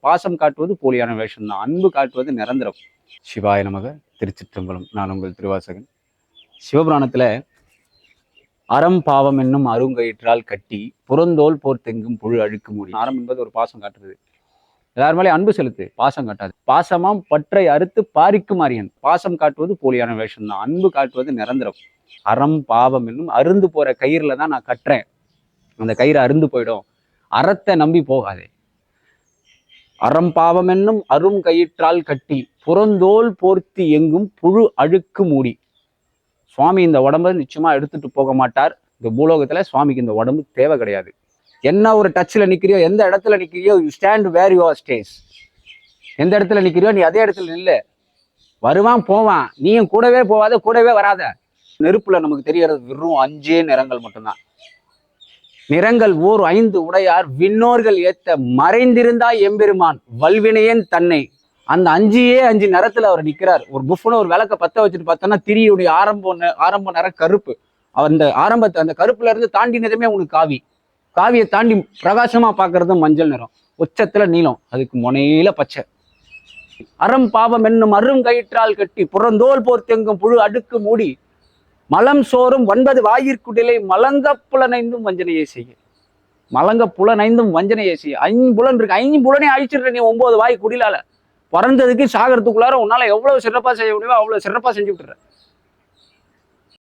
பாசம் காட்டுவது போலியான வேஷம் தான். அன்பு காட்டுவது நிரந்தரம். சிவாய நமக திருச்சிற்றம்பலம். நான் உங்கள் திருவாசகன். சிவபுராணத்துல அறம் பாவம் என்னும் அருங்கயிற்றால் கட்டி புறந்தோல் போர் தெங்கும் புழு அழுக்கு மூடி. அறம் என்பது ஒரு பாசம் காட்டுறது. எல்லார் மேலேயும் அன்பு செலுத்து பாசம் காட்டாது. பாசமாம் பற்றை அறுத்து பாரிக்கு மாறியன் பாசம் காட்டுவது போலியான வேஷம் தான். அன்பு காட்டுவது நிரந்தரம். அறம் பாவம் என்னும் அருந்து போற கயிறுல தான் நான் கட்டுறேன். அந்த கயிறு அருந்து போயிடும். அறத்தை நம்பி போகாதே. அறம் பாவம் என்னும் அரும் கயிற்றால் கட்டி புறந்தோல் போர்த்தி எங்கும் புழு அழுக்கு மூடி. சுவாமி இந்த உடம்ப நிச்சயமா எடுத்துட்டு போக மாட்டார். இந்த பூலோகத்துல சுவாமிக்கு இந்த உடம்பு தேவை கிடையாது. என்ன ஒரு டச்சில் நிற்கிறியோ எந்த இடத்துல நிற்கிறியோ you stand where you stays எந்த இடத்துல நிற்கிறியோ நீ அதே இடத்துல நில்லு. வருவான் போவான். நீயும் கூடவே போவாத கூடவே வராத. நெருப்புல நமக்கு தெரியறது வெறும் அஞ்சே நிறங்கள் மட்டும்தான். நிறங்கள் ஓர் ஐந்து உடையார் விண்ணோர்கள் ஏத்த மறைந்திருந்தா எம்பெருமான் வல்வினையன் தன்னை. அந்த அஞ்சியே அஞ்சு நிறத்துல அவர் நிக்கிறார். ஒரு புஃப்னு ஒரு விளக்க பத்த வச்சுட்டு பார்த்தோன்னா திரியுடைய ஆரம்ப ஆரம்ப நிறம் கருப்பு. அந்த ஆரம்பத்தை அந்த கருப்புல இருந்து தாண்டினதுமே உனக்கு காவி. காவியை தாண்டி பிரகாசமா பாக்குறது மஞ்சள் நிறம். உச்சத்துல நீளம். அதுக்கு முனையில பச்சை. அறம் பாவம் என்னும் அரும் கயிற்றால் கட்டி புறந்தோல் போர்த்தெங்கும் புழு அடுக்கு மூடி மலம் சோறும் ஒன்பது வாயிற்குடிலை மலங்க புலனைந்தும் வஞ்சனையை செய்ய. மலங்க புலனைந்தும் வஞ்சனையை செய்ய. புலன் இருக்கு. ஐந்து புலனே அழிச்சிடுற நீ ஒன்பது வாய் குடிலால. பிறந்ததுக்கு சாகிறதுக்குள்ளார உன்னால எவ்வளவு சிறப்பா செய்ய முடியுமோ அவ்வளவு சிறப்பா செஞ்சு விட்டுற